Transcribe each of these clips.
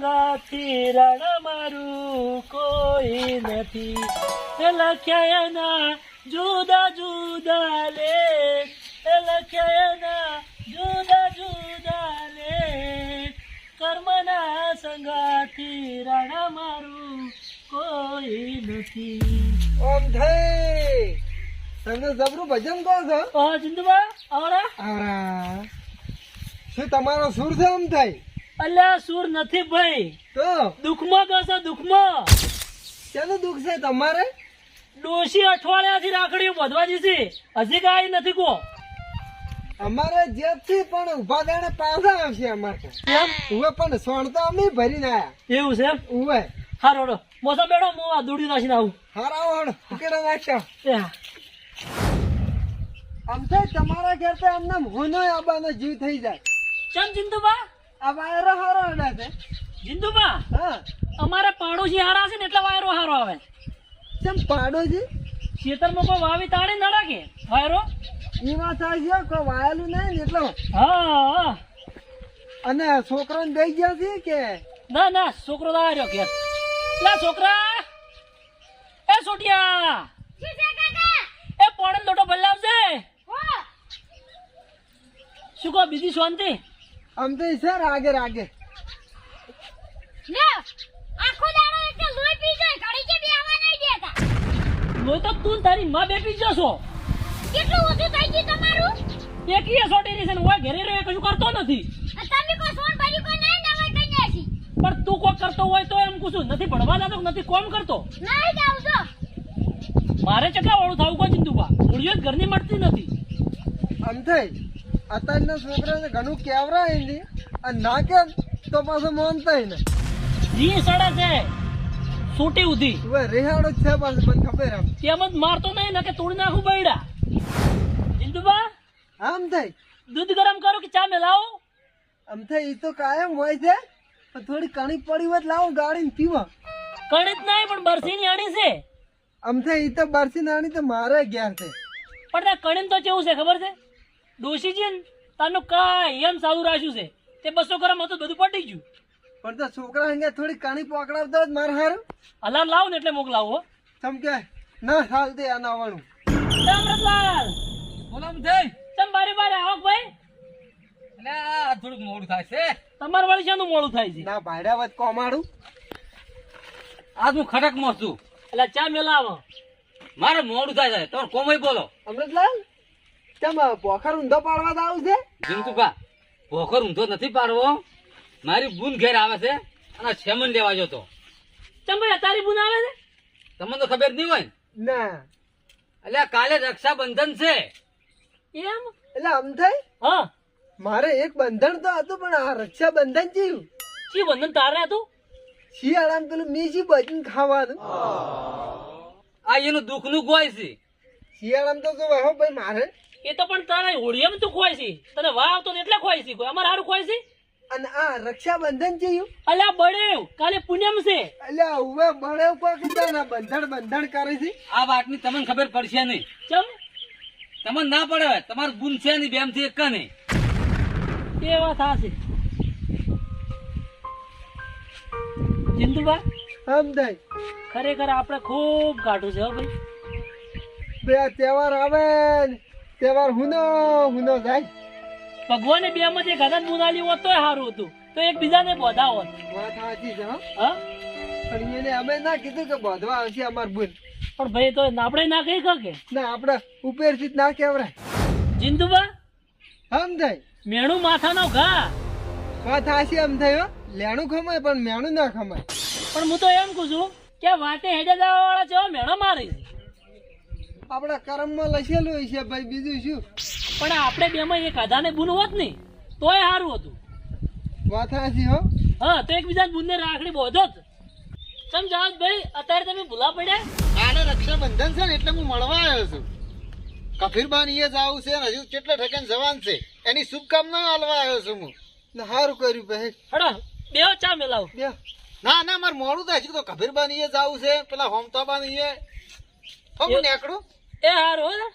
સંગાથી રણ મારું કોઈ નથી. લખ્યાના જુદા જુદા લે. લખ્યાના જુદા જુદા લે. કર્મના સંગાથી રણ મારું કોઈ નથી. ઓમ થઈ તમે જબરું ભજન કહો છો? જિંદુબા આવડા આવરા. શું તમારો સુર છે આમ થાય અલ્યા સુર નથી ભાઈ. તો? દુઃખમાં ગયો દુઃખમાં. ચાલો દુઃખ છે તમારે? ડોશી અઠવાડિયાથી રાખડીઓ બધવા જશે હજી કાંઈ નથી કો અમારે જે છે પણ ઊભા દાડે પાછા આવશે અમારે. એમ? ઉવે પણ સોણ તો અમે ભરીને આયા. એવું છે એમ? ઉવે. હારોડો મોસો બેડો મો આ દૂડી નાખીને આવું. હારા વણ ઉકેડે નાખશો એ. આમ તો તમારા ઘેર તો એમને હોનો આબાનો જીવ થઈ જાય. ચમ જિંદુબા આ વાયરો હારો અડે છે. જિંદુબા હા. અમારે પાડોશી હારા છે ને એટલે વાયરો હારો આવે. કેમ પાડોશી? ખેતરમાં કોઈ વાવી તાળી ન રાખે? વાયરો? એમાં થાય છે કોઈ વાયેલું નહીં ને એટલો. હા. અને છોકરાને દઈ ગયા છે કે? ના ના છોકરો તો કે ઘેર. લા છોકરા! એ સોટિયા એ પોણન લોટો ભલાવશે શું કહો બીજી શાંતિ? આમ તો છે રાગે રાગે. લોહી તો તું તારી માં બેઠી જ છો. એક ઈ સોટી રહી છે ને ઓય ઘેરે રહ્યો કશું કરતો નથી. પણ તું કોઈ કરતો હોય તો એમ પૂછું નથી ભણવા જતો નથી કોમ કરતો? મારે ચકલા વાળું થવું કોઈ ચિંતુબા મૂળિયો જ ઘરની મળતી નથી. આમ થઈ અત્યારના છોકરાને ઘણું કેવરાય એની. અને ના કેમ તો પાછું માનતાય ને જી સડે છે. સોટી ઉધી. હવે રેહાડો છે પાછું મને ખબર આમ તેમ જ મારતો નહીં ને કે તોડી નાખું બૈડા. આમ થઈ દૂધ ગરમ કરો કે ચા મેલાવો આમ થઈ એ તો કાયમ હોય છે. પણ થોડી કણી પડી હોય તો લાવો ગાળીને પીવા. કણી જ નહીં પણ બરસીની આણી છે. આમ થઈ એ તો બરસી આણી તો મારે ઘેર છે. પણ કણીને તો કેવું છે ખબર છે? ડોશીજી ને તારનું કાંઈ એમ સારું રાખ્યું છે. તે બસો ગ્રામ હતું બધું પટી ગયું. પણ તો છોકરા અંગે થોડી કાણી પકડાવતો જ મારે હારું. અલાર લાવો ને એટલે મોકલાવો હો. તમ કે ના હાલ દે આ નાવાનું એ અમૃતલાલ બોલામ થઈ. તમ બારે બારે આવો ભાઈ? અને આ થોડુંક મોડું થાય છે. તમાર વાળી શાનું મોડું થાય છે. ના ભાડા વધ કોમાડું. આજ હું ખડકમાં છું. એટલે ચા મેલાવો. મારે મોડું થાય છે. તો કોમય બોલો. અમૃતલાલ? ચમ પોખર ઊંધો પાડવા તો આવું છે? જીંતુભા ભોખર ઊંધો નથી પાડવો. મારી બૂન ઘેર આવે છે અને છેમન લેવા જતો. ચમ ભાઈ અતારી બુન આવે છે? તમને તો ખબર નહીં હોય ના? એટલે કાલે રક્ષાબંધન છે. એમ? એટલે આમ થઈ? હા. મારે એક બંધન તો હતું પણ આ રક્ષાબંધન જીવ શી બંધન? તારે હતું? શિયાળામાં પેલું મીજી બચીને ખાવાનું આ એનું દુઃખનું ગોય છે શિયાળામાં તો જો હો ભાઈ મારે? એ તો પણ તારા હોળીએમાં તું ખોય છે. તને વાવ આવતો ને એટલે ખોય છે. કોઈ અમારે હારું ખોય છે? અને આ રક્ષાબંધન જીવ અલ્યા બળેવ કાલે પુણ્યમ છે. અલ્યા હવે બળે કોઈ કીધા બંધણ બંધણ કરે છે? આ વાતની તમને ખબર પડશે નહીં. ચમ? તમને ના પડે તમારું ગુણ છે નહીં બેમથી એક નહીં. એ વાત આ છે. જિંદુબા સમજાય ખરેખર આપણે ખૂબ કાઢું છે હો ભાઈ. બે તહેવાર આવે ને. તહેવાર હુનો હુનો જાય ભગવાને બે માંથી હજાર મુનાલી હોત તોય સારું હતું. તો એક બીજાને બોધા હોત વાત સાચી છે હા. પણ એને અમે ના કીધું કે બોધવા આવશે અમાર બુન પણ ભાઈ તો આપણે ના કહી કે ના આપણે ઉપેરથી ના કેવરાય જિંદુબા? હમ થાય. મેણું માથાનો ઘા. વાત સાચી આમ થયો લેણું ખમાય પણ મેણું ના ખમાય. પણ હું તો એમ કહું છું કે વાટે હેડે જવા વાળા છે મેણો મારે. આપણા કર્મમાં લખેલું હોય છે ભાઈ બીજું શું? પણ આપણે બેમાં એક હજારને ભૂલ હોત ને તોય સારું હતું. વાત સાચી હો. હા તો એકબીજાને બુંદે રાખડી બોધો જ. સમજાવ ભાઈ અત્યારે તમે ભૂલા પડ્યા? આને રક્ષાબંધન છે ને એટલે હું મળવા આવ્યો છું. કફીરબાન એ જ આવું છે ને હજુ કેટલા ઠેકાણ જવાન છે. એની શુભકામના હાલવા આવ્યો છું હું. ને સારું કર્યું ભાઈ. હડો બે ચા મેલાવ. બે ના ના મારે મોડું થાય છે. તો કફીરબાન એ જ આવું છે. પેલા હોમતાબાન એ એ- નીકળું? એ સારું હો ને?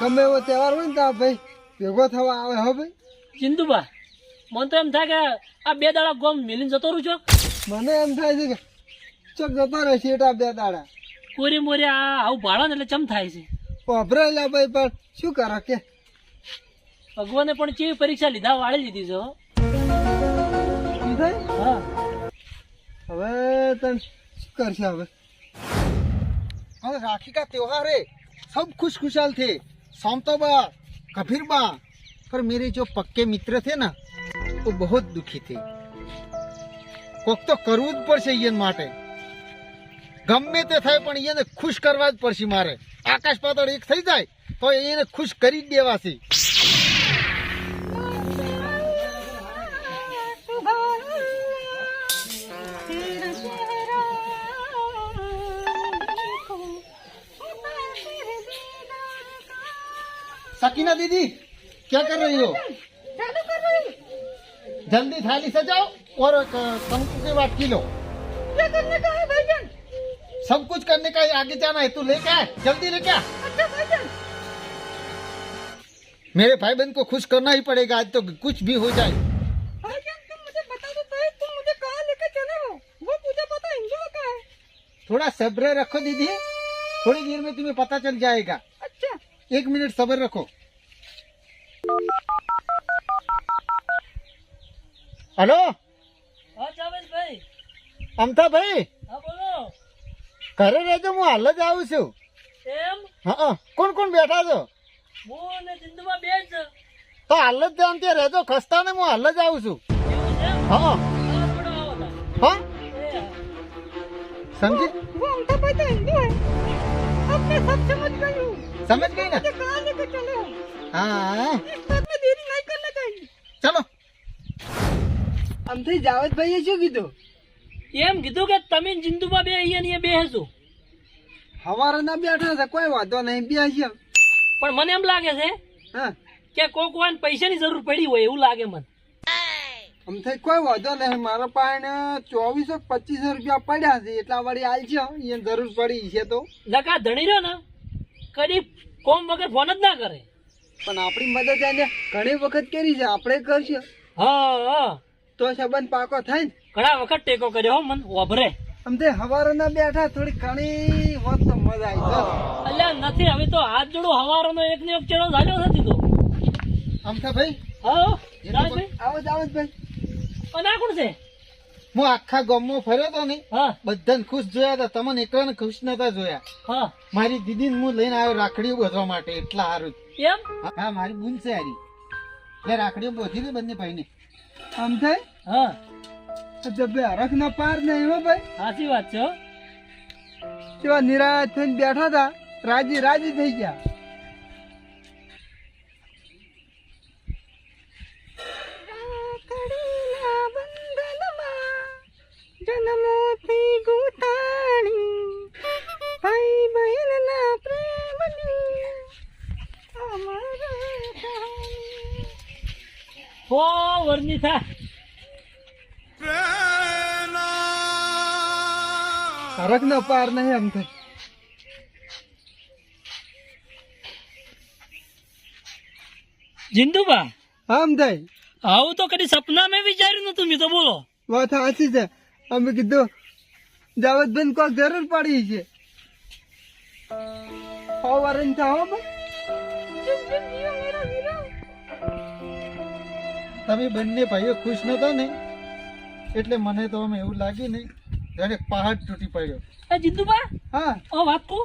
ગમે એવો તહેવાર હોય ને તો ભાઈ ભેગો થવા આવે હો ભાઈ. ચિંતુબા મને તો એમ થાય કે આ બે દાડા ગોમ મિલીને જતો રહું છો. મને એમ થાય છે કે ચોક જતા રહે શેઠા બે દાડા. કોરી મોરી આ આવું ભાડો ને એટલે ચમ થાય છે? વાપરેલા ભાઈ પણ શું કરો કે? ભગવાને પણ કેવી પરીક્ષા લીધા વાળી લીધી છે હો. હા. હવે તને કરશે હવે હવે राखी का त्योहार है सब खुश खुशहाल थे सोमतो बा कबीर बा पर मेरे जो पक्के मित्र थे ना वो बहुत दुखी थे કોક તો કરવું જ પડશે ઈયન માટે ગમે તે થાય પણ એને ખુશ કરવા જ પડશે મારે આકાશ પાતળ એક થઈ જાય તો એને ખુશ કરી જ દેવાશે सकीना दीदी क्या कर रही हो? जल्दी थाली सजाओ और शंकु की बाटकी लो क्या करने का है भाईजान? सब कुछ करने का है, आगे जाना है तू लेके आए जल्दी लेके आ। अच्छा भाईजान। मेरे भाई बहन को खुश करना ही पड़ेगा आज तो कुछ भी हो जाए। भाईजान तुम मुझे बता दो सही तुम मुझे कहाँ लेकर चले वो मुझे पता हिंदुओं का थोड़ा सब्र रखो दीदी थोड़ी देर में तुम्हें पता चल जाएगा। એક મિનિટ સબર રખો. હલો? અમતાભાઈ ઘરે રહેજો હું હાલ જ આવું છું. એમ? હા કોણ કોણ બેઠા છો? તો હાલ જ ત્યાં ત્યાં રહેજો ખસતા ને હું હાલ જ આવું છું. હા હા. સમજી આવો તાર. હા એ, समझे वो अमता भाई तो हिंदू है अब मैं सब समझ गई हूँ समझ गई ना मुझे कहाँ लेकर चले हो हाँ इस बात में देरी नहीं करना चाहिए चलो આમથી જાવતભાઈએ શું કીધું એમ કીધું કે તમે ને ચિંતુબા બે અહીંયા ને અહીંયા બેસો હવારના બેઠા છે કોઈ વાંધો નહીં બેસ્યો પણ મને એમ લાગે છે હા કે કોક વાન પૈસાની જરૂર પડી હોય એવું લાગે મને આમથી કોઈ વાંધો નહીં મારા પાસે ચોવીસો પચીસો રૂપિયા પડ્યા છે એટલા વાળી હાલ છે અહીંયા જરૂર પડી છે તો. લકા ધણી રહ્યો ને કદી કોમ વગર ફોન જ ના કરે. પણ આપણી મદદ એને ઘણી વખત કરી છે આપણે કરશે. હા હા. તો સંબંધ પાકો થાય ને? ઘણા વખત ટેકો કર્યો હો મન વાભરે. આમથી હવારોના બેઠા થોડી ઘણી વાત તો મજા આવી અલ્યા નથી હવે તો હાથ જોડું હવારોનો એક ને એક ચેડો ઝાલ્યો નથી તો. અમથાભાઈ હા રાજભાઈ આવો જાવતભાઈ અને આ કોણ છે? હું આખા ગામમાં ફર્યો તો ને બધાને ખુશ જોયા હતા તમને એકલાને ખુશ નતા જોયા. હા. મારી દીદીને હું લઈને આવ્યો રાખડીઓ બાંધવા માટે એટલા સારું એમ? હા મારી બુન છે હારી. એટલે રાખડીઓ બોધી દે બંને ભાઈને. આમથી હા. જબ્બે હરખ ના પાર ને હો ભાઈ. સાચી વાત છે હો. તેવા નિરાશ થઈને બેઠા હતા. રાજી રાજી થઈ ગયા. વરની થા હરખ ના પાર નહીં આમથી જિંદુબા આમ થાય. આવું તો કદી સપનામાં વિચાર્યું નતું મેં તો બોલો. વાત સાચી છે. અમે કીધું જાવતબેન કોક જરૂર પડી છે. સો વારન તમે બંને ભાઈઓ ખુશ નતા ને? એટલે મને તો આમ એવું લાગ્યું ને જાણે પહાડ તૂટી પડ્યો. એ જિંદુબા હા. ઓ વાત કહું?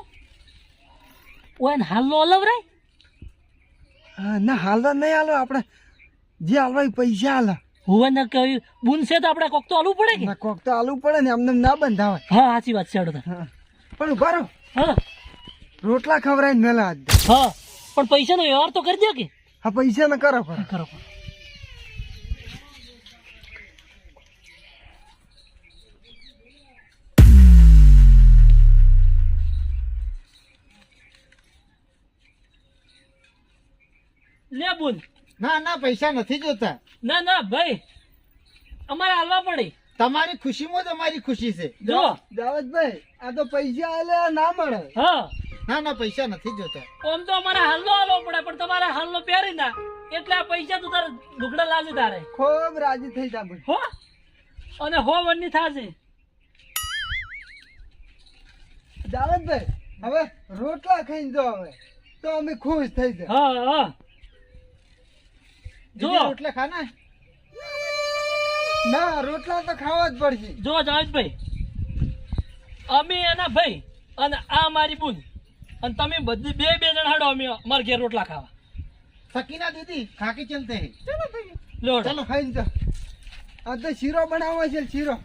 ઓય હાલો નો અલવરાય હા ના હાલો નહીં હાલો આપણે. જે હાલવા પૈસા હાલ. હોવે ને કહ્યું બુનશે તો આપણે કોક તો આલવું પડે કે? ના કોક તો હાલવું પડે ને એમને ના બંધાવે હા સાચી વાત છે. હા. પણ ઊભા રહો. હા. રોટલા ખવરાય મેલા. હા પણ પૈસાનો વ્યવહાર તો કરી દો કે? હા પૈસા ન કરો કરો બુન ના ના પૈસા નથી જોતા. ના ના ભાઈ. અમારે હાલવા પડે. તમારી ખુશીમાં તમારી અમારી ખુશી છે. જો. દાવતભાઈ આ તો પૈસા આલે ના મળે. હા. ના ના પૈસા નથી જોતા. આમ તો અમારે હાલનો હાલવો પડે પણ તમારે હાલનો પહેરી ના. એટલે આ પૈસા તું તારે ઢુકડા લાવજે તારે. ખૂબ રાજી થઈ જા હો. અને હો વનની થાશે. જાવેદભાઈ હવે રોટલા ખાઈને જો હવે. તો અમે ખુશ થઈ જાય હા હા. જો. રોટલા ખાના? ના રોટલા તો ખાવા જ પડશે. જો જાવેદભાઈ અમે એના ભાઈ અને આ મારી બુન. અને તમે બધી બે બે જણ હાડો અમે અમાર ઘેર રોટલા ખાવા. સકીના દીદી ખાકે ચલતે હે. લો. ચલો ખાઈને જો આ તો શીરો બનાવવા છે શીરો.